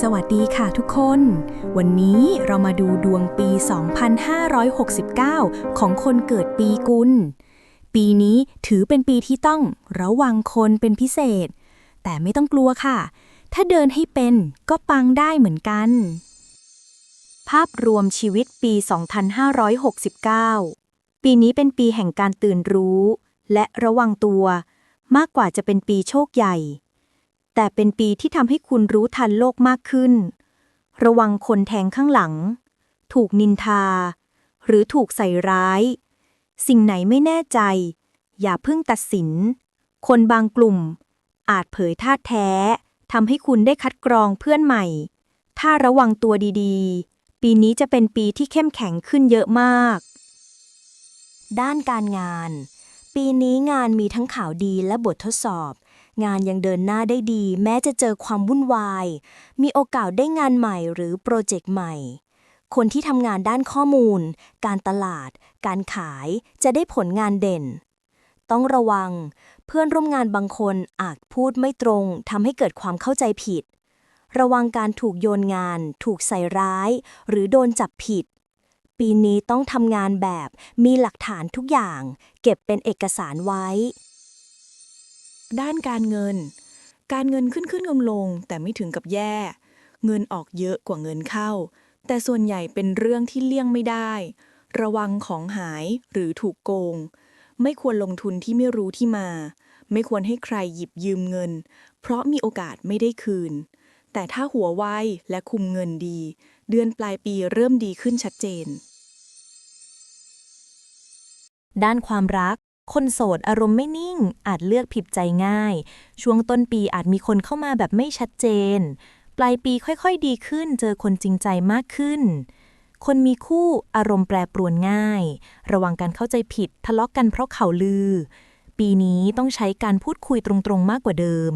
สวัสดีค่ะทุกคน วันนี้เรามาดูดวงปี 2569 ของคนเกิดปีกุล ปีนี้ถือเป็นปีที่ต้องระวังคนเป็นพิเศษ แต่ไม่ต้องกลัวค่ะ ถ้าเดินให้เป็นก็ปังได้เหมือนกัน ภาพรวมชีวิตปี 2569 ปีนี้เป็นปีแห่งการตื่นรู้ และระวังตัว มากกว่าจะเป็นปีโชคใหญ่ แต่เป็นปีที่ทำให้คุณรู้ทันโลกมากขึ้น ระวังคนแทงข้างหลัง ถูกนินทา หรือถูกใส่ร้าย สิ่งไหนไม่แน่ใจ อย่าเพิ่งตัดสิน คนบางกลุ่ม อาจเผยท่าแท้ทำให้คุณได้คัดกรองเพื่อนใหม่ ถ้าระวังตัวดีๆ ปีนี้จะเป็นปีที่เข้มแข็งขึ้นเยอะมาก ด้านการงาน ปีนี้งานมีทั้งข่าวดีและบททดสอบ งานยังเดินหน้าได้ดี แม้จะเจอความวุ่นวาย มีโอกาสได้งานใหม่หรือโปรเจกต์ใหม่ คนที่ทำงานด้านข้อมูล การตลาด การขายจะได้ผลงานเด่น ต้องระวัง เพื่อนร่วมงานบางคนอาจพูดไม่ตรงทำให้เกิดความเข้าใจผิด ระวังการถูกโยนงาน ถูกใส่ร้าย หรือโดนจับผิดปีนี้ต้องทำงานแบบมีหลักฐานทุกอย่าง เก็บเป็นเอกสารไว้ ด้านการเงิน การเงินขึ้นขึ้นลงลงแต่ไม่ถึงกับแย่ เงินออกเยอะกว่าเงินเข้า แต่ส่วนใหญ่เป็นเรื่องที่เลี่ยงไม่ได้ ระวังของหายหรือถูกโกง ไม่ควรลงทุนที่ไม่รู้ที่มา ไม่ควรให้ใครหยิบยืมเงิน เพราะมีโอกาสไม่ได้คืน แต่ถ้าหัวไวและคุมเงินดี เดือนปลายปีเริ่มดีขึ้นชัดเจนด้านความรัก คนโสดอารมณ์ไม่นิ่ง อาจเลือกผิดใจง่าย ช่วงต้นปีอาจมีคนเข้ามาแบบไม่ชัดเจน ปลายปีค่อยๆดีขึ้น เจอคนจริงใจมากขึ้น คนมีคู่อารมณ์แปรปรวนง่าย ระวังการเข้าใจผิดทะเลาะกันเพราะข่าวลือ ปีนี้ต้องใช้การพูดคุยตรงๆมากกว่าเดิม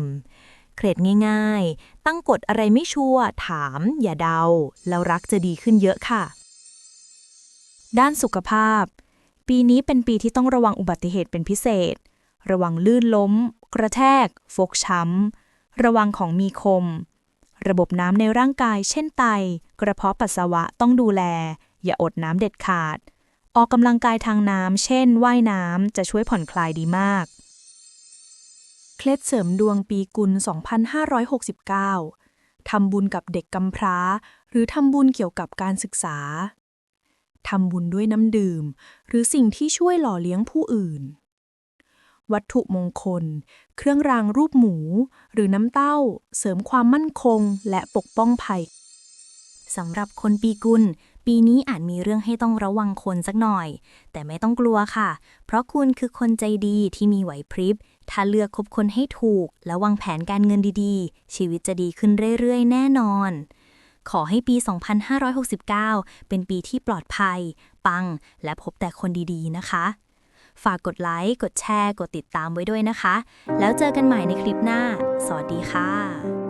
เคล็ดง่ายๆ ตั้งกฎอะไรไม่ชัวร์ถาม อย่าเดา แล้วรักจะดีขึ้นเยอะค่ะ ด้านสุขภาพ ปีนี้เป็นปีที่ต้องระวังอุบัติเหตุเป็นพิเศษ ระวังลื่นล้ม กระแทก ฟกช้ำ ระวังของมีคม ระบบน้ำในร่างกาย เช่นไต กระเพาะปัสสาวะต้องดูแล อย่าอดน้ำเด็ดขาด ออกกำลังกายทางน้ำ เช่น ว่ายน้ำ จะช่วยผ่อนคลายดีมาก เคล็ดเสริมดวงปีกุล 2569ทำบุญกับเด็กกำพร้า หรือทำบุญเกี่ยวกับการศึกษา ทำบุญด้วยน้ำดื่ม หรือสิ่งที่ช่วยหล่อเลี้ยงผู้อื่น วัตถุมงคล เครื่องรางรูปหมู หรือน้ำเต้า เสริมความมั่นคงและปกป้องภัยสำหรับคนปีกุล ปีนี้อาจมีเรื่องให้ต้องระวังคนสักหน่อย แต่ไม่ต้องกลัวค่ะ เพราะคุณคือคนใจดีที่มีไหวพริบ ถ้าเลือกคบคนให้ถูก และวางแผนการเงินดีๆ ชีวิตจะดีขึ้นเรื่อยๆ แน่นอน ขอให้ปี 2569 เป็นปีที่ปลอดภัย ปัง และพบแต่คนดีๆนะคะ ฝากกดไลค์ กดแชร์ กดติดตามไว้ด้วยนะคะ แล้วเจอกันใหม่ในคลิปหน้า สวัสดีค่ะ